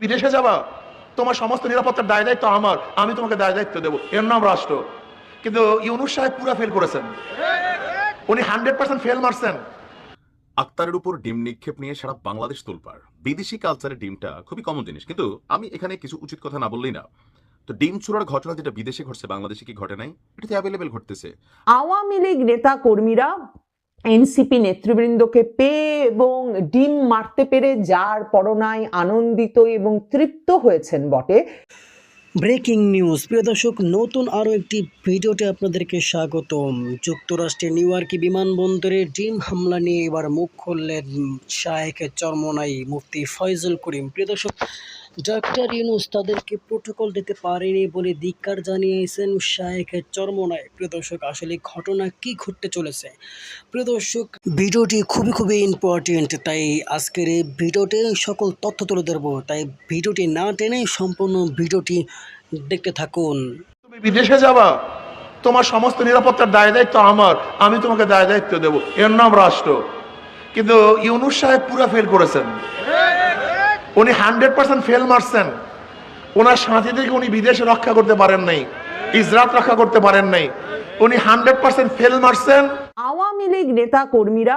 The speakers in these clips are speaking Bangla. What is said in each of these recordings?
বিদেশে যাবা? তোমার সমস্ত নিরাপত্তার দায় দায়িত্ব আমার। আমি তোমাকে দায় দায়িত্ব দেবো। এর নাম রাষ্ট্র। কিন্তু ইউনুস সাহেব পুরা ফেল করেছেন। উনি হান্ড্রেড পার্সেন্ট ফেল মারছেন। আক্তারের উপর ডিম নিক্ষেপ নিয়ে সারা বাংলাদেশ তোলপাড়। বিদেশি কালচারে ডিমটা খুবই কমন জিনিস। কিন্তু আমি এখানে কিছু উচিত কথা না বললেই না। তো ডিম চুরার ঘটনা যেটা বিদেশে ঘটছে, বাংলাদেশে কি ঘটে নাই? এটা তো অ্যাভেলেবেল ঘটতেছে। আওয়ামী লীগ নেতা কর্মীরা এনসিপি নেতৃবৃন্দকে পেয়ে এবং ডিম মারতে পেরে যার পরনায় আনন্দিত এবং তৃপ্ত হয়েছেন বটে। Breaking news. প্রিয় দর্শক, নতুন আরও একটি ভিডিওতে আপনাদেরকে স্বাগতম। যুক্তরাষ্ট্রের নিউ ইয়র্কে বিমানবন্দরে ডিম হামলা নিয়ে এবার মুখ খুললেন শায়েখ চরমনাই মুফতি ফয়জুল করিম। প্রিয় দর্শক, ডাক্তার ইউনুস তাদেরকে প্রোটোকল দিতে পারেনি বলে ধিক্কার জানিয়েছেন শায়েখ চরমনাই। প্রিয় দর্শক, আসলে ঘটনা কি ঘটতে চলেছে? প্রিয় দর্শক, ভিডিওটি খুবই খুবই ইম্পর্টেন্ট তাই আজকের এই ভিডিওতে সকল তথ্য তুলে ধরবো। তাই ভিডিওটি না টেনে সম্পূর্ণ ভিডিওটি দেখতে থাকুন। তুমি বিদেশে যাবা তোমার সমস্ত নিরাপত্তার দায় দায়িত্ব আমার আমি তোমাকে দায় দায়িত্ব দেবো। এর নাম রাষ্ট্র। কিন্তু ইউনুস সাহেব পুরা ফেল করেছেন। উনি হান্ড্রেড পার্সেন্ট ফেল মারছেন। ওনার সাথীদেরকে উনি বিদেশে রক্ষা করতে পারেন নাই ইসরাত রক্ষা করতে পারেন নাই। উনি হান্ড্রেড পার্সেন্ট ফেল মারছেন। আওয়ামী লীগ নেতা কর্মীরা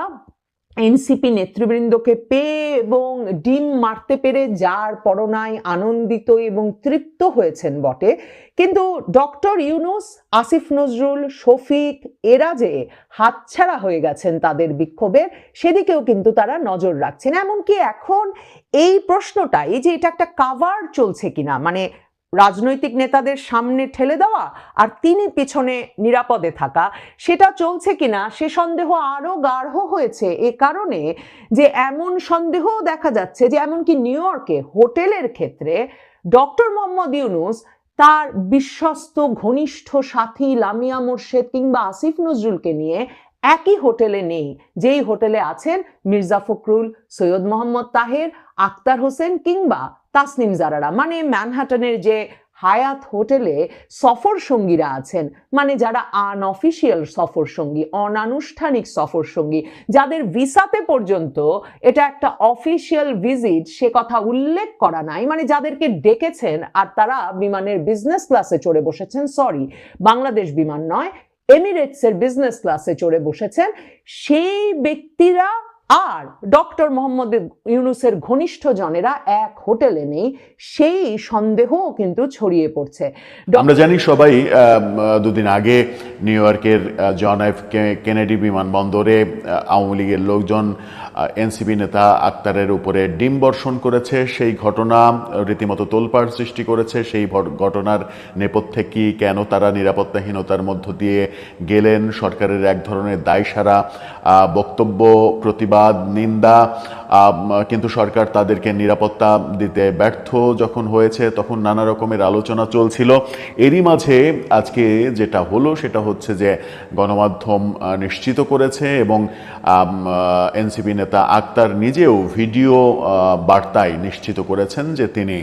এনসিপি নেতৃবৃন্দকে পেয়ে এবং ডিম মারতে পেরে যার পরনায় আনন্দিত এবং তৃপ্ত হয়েছেন বটে। কিন্তু ডক্টর ইউনুস, আসিফ নজরুল, শফিক এরা যে হাতছাড়া হয়ে গেছেন তাদের বিক্ষোভের সেদিকেও কিন্তু তারা নজর রাখছেন। এমনকি এখন এই প্রশ্নটাই যে এটা একটা কাভার চলছে কিনা মানে রাজনৈতিক নেতাদের সামনে ঠেলে দেওয়া আর তিনি পিছনে নিরাপদে থাকা, সেটা চলছে কিনা সে সন্দেহ আরও গাঢ় হয়েছে। এ কারণে যে এমন সন্দেহও দেখা যাচ্ছে যে এমনকি নিউ ইয়র্কে হোটেলের ক্ষেত্রে ডক্টর মোহাম্মদ ইউনুস তার বিশ্বস্ত ঘনিষ্ঠ সাথী লামিয়া মোর্শেদ কিংবা আসিফ নজরুলকে নিয়ে একই হোটেলে নেই। যেই হোটেলে আছেন মির্জা ফখরুল, সৈয়দ মোহাম্মদ তাহের আক্তার হোসেন কিংবা তাসনিম জারারা মানে ম্যানহাটনের যে হায়াত হোটেলে সফর সঙ্গীরা আছেন মানে যারা আনঅফিসিয়াল সফর সঙ্গী, অনানুষ্ঠানিক সফর সঙ্গী, যাদের ভিসাতে পর্যন্ত এটা একটা অফিসিয়াল ভিজিট সে কথা উল্লেখ করা নাই মানে যাদেরকে ডেকেছেন আর তারা বিমানের বিজনেস ক্লাসে চড়ে বসেছেন সরি বাংলাদেশ বিমান নয়, এমিরেটসের বিজনেস ক্লাসে চড়ে বসেছেন, সেই ব্যক্তিরা আর ডক্টর মোহাম্মদ ইউনুসের ঘনিষ্ঠ জনেরা এক হোটেলে নেই, সেই সন্দেহ কিন্তু ছড়িয়ে পড়ছে। আমরা জানি সবাই দুদিন আগে নিউ ইয়র্কের জন এফ কেনেডি বিমানবন্দরে আওয়ামী লীগের লোকজন এনসিপি নেতা আক্তারের উপরে ডিম বর্ষণ করেছে। সেই ঘটনা রীতিমতো তোলপাড় সৃষ্টি করেছে। সেই ঘটনার নেপথ্যে কি, কেন তারা নিরাপত্তাহীনতার মধ্য দিয়ে গেলেন? সরকারের এক ধরনের দায়সারা বক্তব্য, প্রতিবাদ, নিন্দা কিন্তু সরকার তাদেরকে নিরাপত্তা দিতে ব্যর্থ যখন হয়েছে, তখন নানা রকমের আলোচনা চলছিল। এরই মাঝে আজকে যেটা হলো, সেটা হচ্ছে যে গণমাধ্যম নিশ্চিত করেছে এবং এনসিপি নেতা আক্তার নিজেও ভিডিও বার্তায় নিশ্চিত করেছেন যে তিনি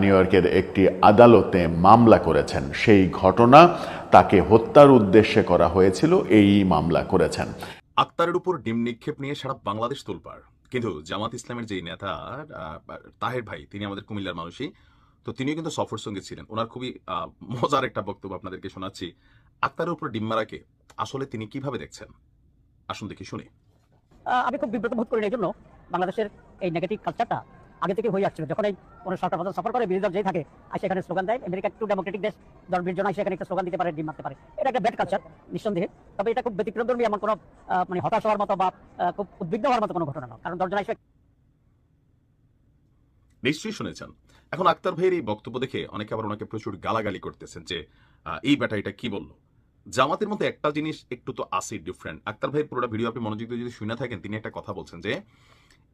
নিউ ইয়র্কের একটি আদালতে মামলা করেছেন। সেই ঘটনা তাকে হত্যার উদ্দেশ্যে করা হয়েছিল, এই মামলা করেছেন। আক্তারের উপর ডিম নিক্ষেপ নিয়ে সারা বাংলাদেশ তোলপাড়। কিন্তু জামাত ইসলামের যে নেতা তাহের ভাই, তিনি আমাদের কুমিল্লার মানুষই, তো তিনিও কিন্তু সফর সঙ্গে ছিলেন। ওনার খুবই মজার একটা বক্তব্য আপনাদেরকে শোনাচ্ছি। আক্তারের উপর ডিম্মারাকে আসলে তিনি কীভাবে দেখছেন? আসুন দেখি, শুনি। আমি খুব বিব্রত বোধ করি এই জন্য বাংলাদেশের এই নেগেটিভ কালচারটা আগে থেকে হয়ে আসছিল। যখন এই কোনো সরকার প্রধান সফর করে, বিরোধী দল যেই থাকে, আর সেখানে স্লোগান দেয় আমেরিকা একটু ডেমোক্রেটিক দেশ দলবীর জন্য সেখানে একটা স্লোগান দিতে পারে, ডিম মারতে পারে। এটা একটা ব্যাড কালচার নিঃসন্দেহে। তবে এটা খুব ব্যতিক্রমধর্মী এমন কোনো মানে হতাশ হওয়ার মতো বা খুব উদ্বিগ্ন হওয়ার মতো কোনো ঘটনা না কারণ দশজন এসে নিশ্চয়ই শুনেছেন। এখন আক্তার ভাইয়ের এই বক্তব্য দেখে অনেকে আবার ওনাকে প্রচুর গালাগালি করতেছেন যে এই ব্যাটা এটা কি বলল? জামাতের মধ্যে একটা জিনিস একটু তো আসি ডিফারেন্ট আক্তার ভাই পুরোটা ভিডিও আপনি মনোযোগ দিয়ে যদি শুনে থাকেন, তিনি একটা কথা বলছেন যে,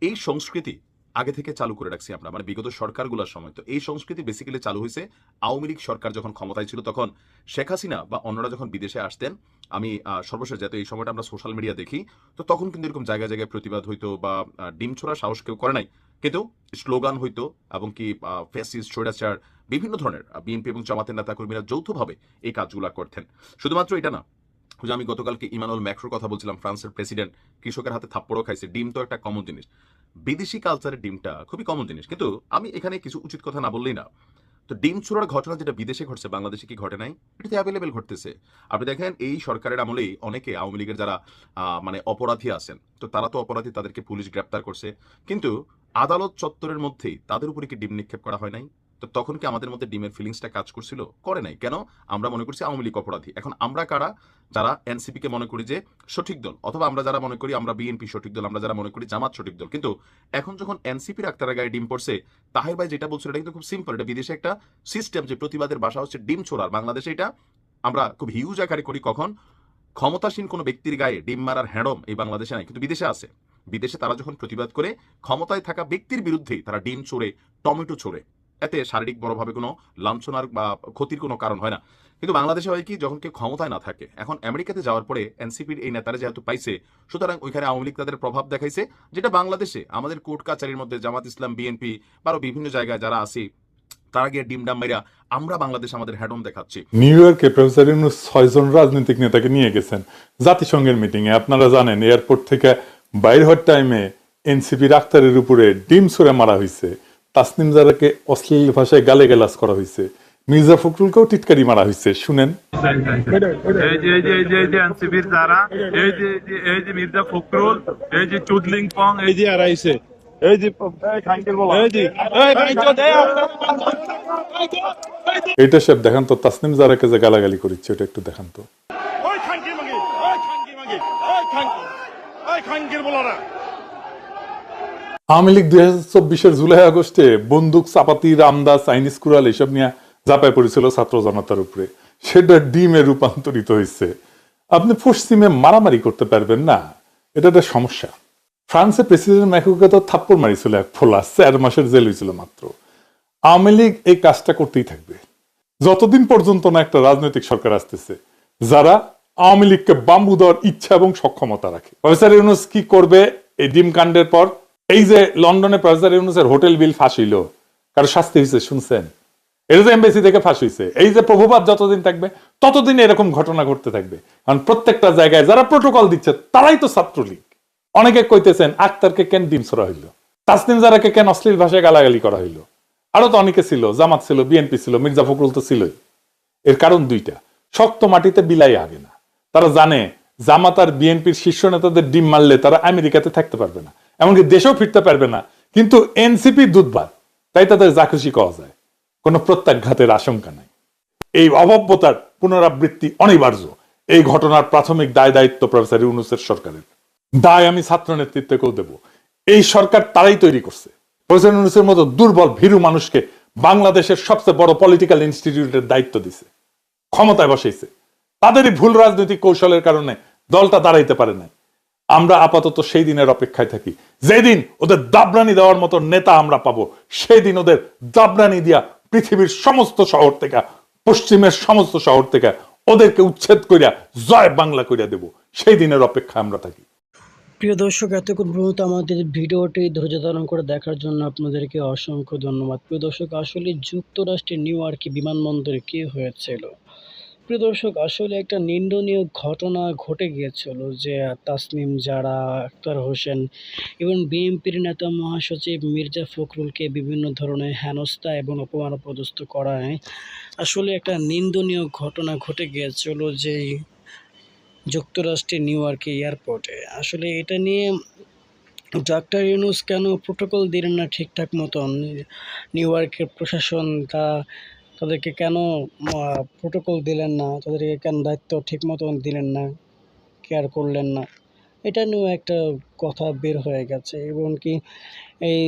এই সংস্কৃতি আগে থেকে চালু করে রাখছি আমরা মানে বিগত সরকারগুলোর সময়। তো এই সংস্কৃতি বেসিক্যালি চালু হয়েছে, আওয়ামী লীগ সরকার যখন ক্ষমতায় ছিল তখন শেখ হাসিনা বা অন্যরা যখন বিদেশে আসতেন, আমি সর্বশেষ যাতে এই সময়টা আমরা সোশ্যাল মিডিয়া দেখি, তো তখন কিন্তু এরকম জায়গায় জায়গায় প্রতিবাদ হইতো বা ডিম ছোড়া সাহস কেউ করে নাই। কিন্তু স্লোগান হইতো এবং কি ফেসিস স্বৈরাচার, বিভিন্ন ধরনের বিএনপি এবং জামাতের নেতা কর্মীরা যৌথভাবে এই কাজগুলো করতেন। শুধুমাত্র এটা না যে আমি গতকালকে ইমানুয়েল ম্যাক্রোর কথা বলছিলাম, ফ্রান্সের প্রেসিডেন্ট, কৃষকের হাতে থাপ্পড়ও খাইছে, ডিম তো একটা কমন জিনিস। বিদেশি কালচারের ডিমটা খুবই কমন জিনিস। কিন্তু আমি এখানে কিছু উচিত কথা না বললেই না। তো ডিম চুরার ঘটনা যেটা বিদেশে ঘটছে, বাংলাদেশে কি ঘটে নাই? এটাতে অ্যাভেলেবেল ঘটতেছে। আপনি দেখেন, এই সরকারের আমলেই অনেকে আওয়ামী লীগের যারা মানে অপরাধী আছেন, তো তারা তো অপরাধী, তাদেরকে পুলিশ গ্রেপ্তার করছে। কিন্তু আদালত চত্বরের মধ্যেই তাদের উপরে কি ডিম নিক্ষেপ করা হয় নাই? তো তখন কি আমাদের মধ্যে ডিমের ফিলিংসটা কাজ করছিল? করে নাই। কেন? আমরা মনে করছি আওয়ামী লীগ অপরাধী। এখন আমরা কারা? যারা এনসিপি কে মনে করি যে সঠিক দল। অথবা আমরা যারা মনে করি আমরা বিএনপি সঠিক দল, আমরা যারা মনে করি জামাত সঠিক দল। কিন্তু এখন যখন এনসিপির আক্তারা গায়ে ডিম পড়ছে, তাহের ভাই যেটা বলছিল এটা কিন্তু খুব সিম্পল এটা বিদেশে একটা সিস্টেম যে প্রতিবাদের বাসা হচ্ছে ডিম ছোড়ার। বাংলাদেশে এটা আমরা খুব হিউজ আকারে করি কখন? ক্ষমতাসীন কোনো ব্যক্তির গায়ে ডিম মারার হ্যাডম এই বাংলাদেশে নাই, কিন্তু বিদেশে আছে। বিদেশে তারা যখন প্রতিবাদ করে ক্ষমতায় থাকা ব্যক্তির বিরুদ্ধেই তারা ডিম ছোড়ে, টমেটো ছোড়ে। এতে শারীরিক বড়ভাবে কোনো লাঞ্ছনার বা ক্ষতির কোনো কারণ হয় না। কিন্তু বাংলাদেশে হয় কি, যখন কেউ ক্ষমতায় না থাকে, এখন আমেরিকাতে যাওয়ার পরে এনসিপির এই নেতারা যেহেতু পাইছে, সুতরাং ওইখানে আওয়ামী লীগ তাদের প্রভাব দেখাইছে, যেটা বাংলাদেশে আমাদের কোর্ট কাচারির মধ্যে জামাত ইসলাম, বিএনপি বা বিভিন্ন জায়গায় যারা আছি, তারা গিয়ে ডিম ডাম মেরা আমরা বাংলাদেশ আমাদের হ্যাডম দেখাচ্ছি। নিউ ইয়র্কে প্রফেসর ছয়জন রাজনৈতিক নেতাকে নিয়ে গেছেন। জাতিসংঘের মিটিং এ আপনারা জানেন এয়ারপোর্ট থেকে বাইর হওয়ার টাইমে এনসিপি আক্তারের উপরে ডিম ছুড়ে মারা হয়েছে তাসনিম জারাকে অশ্লীল ভাষায় গালে গালাজ করা হয়েছে। মির্জা ফখরুলকেও টিটকারি মারা হয়েছে। শুনেন। এটা সব দেখান তো, তাসনিম জারাকে যে গালাগালি করিচ্ছে ওটা একটু দেখান তো। বলারা। আওয়ামী লীগ দুই হাজার চব্বিশের জুলাই আগস্টে বন্দুক, চাপাতি রামদা চাইনিজ কুড়াল এসব নিয়ে চাপায় পড়েছিল ছাত্র জনতার উপরে। সেটা ডিমে রূপান্তরিত হয়েছে। আপনি পশ্চিমে মারামারি করতে পারবেন না। এটা একটা সমস্যা। ফ্রান্সের প্রেসিডেন্ট ম্যাকুকে তো থাপ্পড় মারিছিল এক ফোলা, চার মাসের জেল হয়েছিল মাত্র। আওয়ামী লীগ এই কাজটা করতেই থাকবে। যতদিন পর্যন্ত না একটা রাজনৈতিক সরকার আসতেছে, যারা আওয়ামী লীগকে বাম্বু দেওয়ার ইচ্ছা এবং সক্ষমতা রাখে। প্রফেসর ইউনুস কি করবে এই ডিম কাণ্ডের পর? এই যে লন্ডনে প্রফেসর ইউনুসের হোটেল বিল ফাঁস হইল, কারও শাস্তি হয়েছে শুনছেন? এটা যে এমবেসি থেকে ফাঁস হয়েছে এই যে প্রভুপাত যতদিন থাকবে, ততদিন এরকম ঘটনা ঘটতে থাকবে। কারণ প্রত্যেকটা জায়গায় যারা প্রোটোকল দিচ্ছে, তারাই তো ছাত্রলীগ। অনেকে কইতেছেন আক্তারকে কেন ডিম ছড়া হইল? তাসনিম জারাকে কেন অশ্লীল ভাষায় গালাগালি করা হইল? আরও তো অনেকে ছিল, জামাত ছিল, বিএনপি ছিল, মির্জা ফখরুল তো ছিলই। এর কারণ দুইটা, শক্ত মাটিতে বিলাই আগে না। তারা জানে, জামাত আর বিএনপির শীর্ষ নেতাদের ডিম মারলে তারা আমেরিকাতে থাকতে পারবে না। এমনকি দেশেও ফিরতে পারবে না। কিন্তু এনসিপি দুধবার, তাই তাদের যা খুশি কওয়া যায়। কোনো প্রত্যাঘাতের আশঙ্কা নাই। এই অভব্যতার পুনরাবৃত্তি অনিবার্য। এই ঘটনার প্রাথমিক দায় দায়িত্ব প্রফেসর ইউনুসের সরকারের। দায় আমি ছাত্র নেতৃত্বকেও দেব। এই সরকার তারাই তৈরি করছে। প্রফেসর ইউনুসের মতো দুর্বল, ভীরু মানুষকে বাংলাদেশের সবচেয়ে বড় পলিটিক্যাল ইনস্টিটিউটের দায়িত্ব দিছে। ক্ষমতায় বসাইছে। তাদেরই ভুল রাজনৈতিক কৌশলের কারণে দলটা দাঁড়াইতে পারে নাই। আমরা আপাতত সেই দিনের অপেক্ষায় থাকি। যেদিন ওদের দাবরানি দেওয়ার মতো নেতা আমরা পাবো সেই দিন ওদের দাবরানি দিয়া পৃথিবীর সমস্ত শহর থেকে, পশ্চিমের সমস্ত শহর থেকে ওদেরকে উচ্ছেদ করিয়া জয় বাংলা করিয়া দেব। সেই দিনের অপেক্ষা আমরা থাকি। প্রিয় দর্শক, এতক্ষণ পর্যন্ত আমাদের ভিডিওটি ধৈর্য ধারণ করে দেখার জন্য আপনাদেরকে অসংখ্য ধন্যবাদ। প্রিয় দর্শক, আসলে যুক্তরাষ্ট্রের নিউ ইয়র্কে বিমানবন্দরে কী হয়েছিল? প্রিয় দর্শক, আসলে একটা নিন্দনীয় ঘটনা ঘটে গিয়েছিল যে তাসনিম যারা আক্তার হোসেন এবং বিএনপির নেতা মহাসচিব মির্জা ফখরুলকে বিভিন্ন ধরনের হেনস্থা এবং অপমান পদস্থ করায়। আসলে একটা নিন্দনীয় ঘটনা ঘটে গিয়েছিল যে যুক্তরাষ্ট্রের নিউ ইয়র্কে এয়ারপোর্টে। আসলে এটা নিয়ে ডাক্তার ইউনুস কেন প্রোটোকল দিলেন না ঠিকঠাক মতন? নিউ ইয়র্কের প্রশাসন তা তাদেরকে কেন প্রোটোকল দিলেন না? তাদেরকে কেন দায়িত্ব ঠিক মতন দিলেন না? কেয়ার করলেন না? এটা নিয়েও একটা কথা বের হয়ে গেছে। এবং কি এই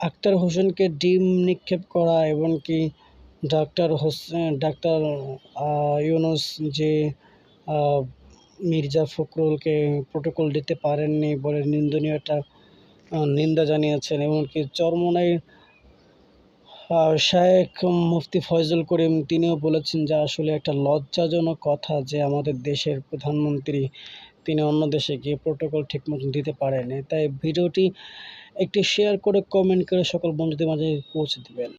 আক্তার হোসেনকে ডিম নিক্ষেপ করা এবং কি ডাক্তার হোসেন, ডাক্তার ইউনুস যে মির্জা ফখরুলকে প্রোটোকল দিতে পারেননি বলে নিন্দনীয় একটা নিন্দা জানিয়েছেন এমনকি চরমনাই শায়েখ মুফতি ফয়জুল করিম তিনিও বলেছেন যে আসলে একটা লজ্জাজনক কথা যে আমাদের দেশের প্রধানমন্ত্রী তিনি অন্য দেশে গিয়ে প্রোটোকল ঠিক মতন দিতে পারেনি তাই ভিডিওটি একটি শেয়ার করে কমেন্ট করে সকল বন্ধুদের মাঝে পৌঁছে দিবেন।